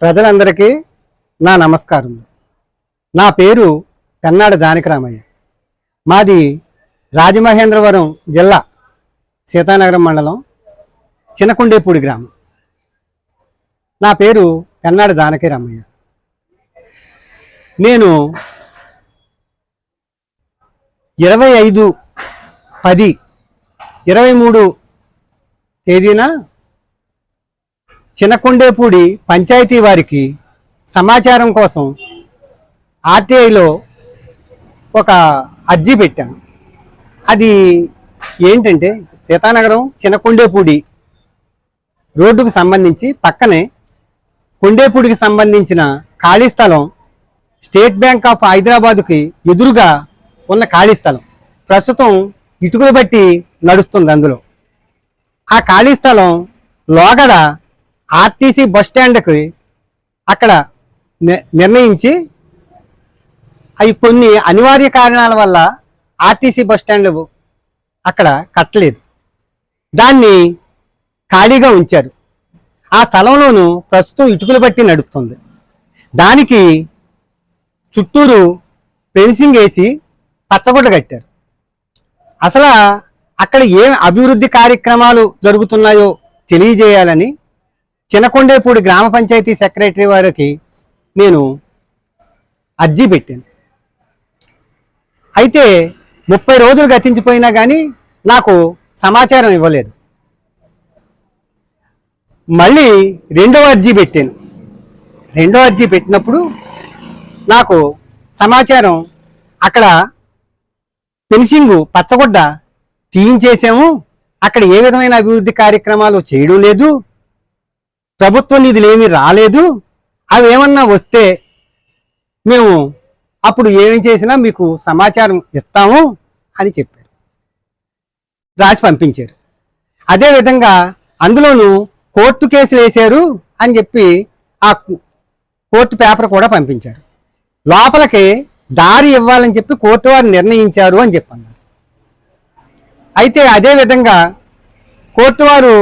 ప్రజలందరికీ నా నమస్కారం. నా పేరు పెన్నాడ జానకిరామయ్య. మాది రాజమహేంద్రవరం జిల్లా సీతానగరం మండలం చిన్నకుండేపూడి గ్రామం. నా పేరు పెన్నాడ జానకిరామయ్య. నేను ఇరవై ఐదు పది ఇరవై మూడు తేదీన చిన్నకొండేపూడి పంచాయతీ వారికి సమాచారం కోసం ఆర్టీఐలో ఒక అర్జీ పెట్టాను. అది ఏంటంటే సీతానగరం చిన్నకొండేపూడి రోడ్డుకు సంబంధించి పక్కనే కొండేపూడికి సంబంధించిన ఖాళీ స్థలం స్టేట్ బ్యాంక్ ఆఫ్ హైదరాబాద్కి ఎదురుగా ఉన్న ఖాళీ స్థలం. ప్రస్తుతం ఇటుకలు బట్టి నడుస్తుంది అందులో. ఆ ఖాళీ స్థలం లోగడ ఆర్టీసీ బస్ స్టాండ్కి అక్కడ ని- నిర్ణయించి అవి కొన్ని అనివార్య కారణాల వల్ల ఆర్టీసీ బస్ స్టాండ్ అక్కడ కట్టలేదు. దాన్ని ఖాళీగా ఉంచారు. ఆ స్థలంలోనూ ప్రస్తుతం ఇటుకలు బట్టి నడుస్తుంది దానికి చుట్టూరు ఫెన్సింగ్ వేసి పచ్చగుడ్డ కట్టారు. అసలు అక్కడ ఏం అభివృద్ధి కార్యక్రమాలు జరుగుతున్నాయో తెలియజేయాలని చినకొండేపూడి గ్రామ పంచాయతీ సెక్రటరీ వారికి నేను అర్జీ పెట్టాను. అయితే ముప్పై రోజులు గతించిపోయినా కానీ నాకు సమాచారం ఇవ్వలేదు. మళ్ళీ రెండవ అర్జీ పెట్టాను. రెండో అర్జీ పెట్టినప్పుడు నాకు సమాచారం అక్కడ ఫినిషింగ్ పచ్చగుడ్డ తీయించేసాము అక్కడ ఏ విధమైన అభివృద్ధి కార్యక్రమాలు చేయడం లేదు. ప్రభుత్వ నిధులు ఏమీ రాలేదు. అవి ఏమన్నా వస్తే మేము అప్పుడు ఏమి చేసినా మీకు సమాచారం ఇస్తాము అని చెప్పారు. రాసి పంపించారు. అదేవిధంగా అందులోనూ కోర్టు కేసులు వేశారు అని చెప్పి ఆ కోర్టు పేపర్ కూడా పంపించారు. లోపలికి దారి ఇవ్వాలని చెప్పి కోర్టు వారు నిర్ణయించారు అని చెప్పన్నారు. అయితే అదే విధంగా కోర్టు వారు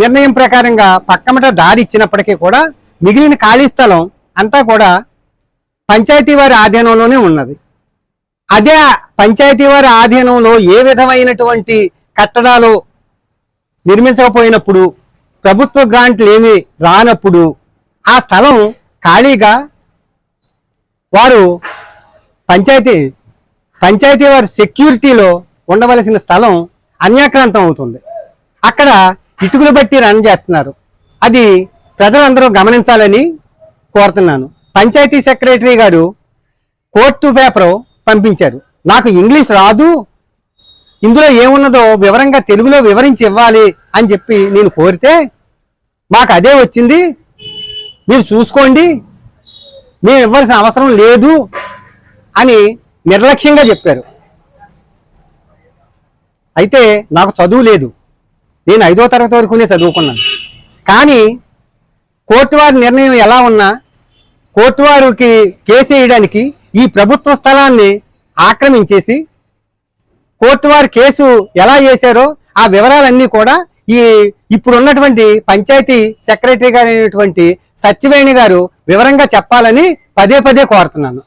నిర్ణయం ప్రకారంగా పక్కమట దారి ఇచ్చినప్పటికీ కూడా మిగిలిన ఖాళీ స్థలం అంతా కూడా పంచాయతీ వారి ఆధీనంలోనే ఉన్నది. అదే పంచాయతీ వారి ఆధీనంలో ఏ విధమైనటువంటి కట్టడాలు నిర్మించకపోయినప్పుడు ప్రభుత్వ గ్రాంట్లు ఏమి రానప్పుడు ఆ స్థలం ఖాళీగా వారు పంచాయతీ పంచాయతీ వారి సెక్యూరిటీలో ఉండవలసిన స్థలం అన్యాక్రాంతం అవుతుంది. అక్కడ ఇటుకలు బట్టి రన్ చేస్తున్నారు. అది ప్రజలందరూ గమనించాలని కోరుతున్నాను. పంచాయతీ సెక్రటరీ గారు కోర్టు పేపర్ పంపించారు. నాకు ఇంగ్లీష్ రాదు. ఇందులో ఏమున్నదో వివరంగా తెలుగులో వివరించి ఇవ్వాలి అని చెప్పి నేను కోరితే మాకు అదే వచ్చింది. మీరు చూసుకోండి. మేము ఇవ్వాల్సిన అవసరం లేదు అని నిర్లక్ష్యంగా చెప్పారు. అయితే నాకు చదువు లేదు. నేను ఐదో తరగతి వరకునే చదువుకున్నాను. కానీ కోర్టు వారి నిర్ణయం ఎలా ఉన్నా కోర్టు వారికి కేసు వేయడానికి ఈ ప్రభుత్వ స్థలాన్ని ఆక్రమించేసి కోర్టు వారు కేసు ఎలా చేశారో ఆ వివరాలన్నీ కూడా ఈ ఇప్పుడు ఉన్నటువంటి పంచాయతీ సెక్రటరీ గారు అయినటువంటి సత్యవేణి గారు వివరంగా చెప్పాలని పదే పదే కోరుతున్నాను.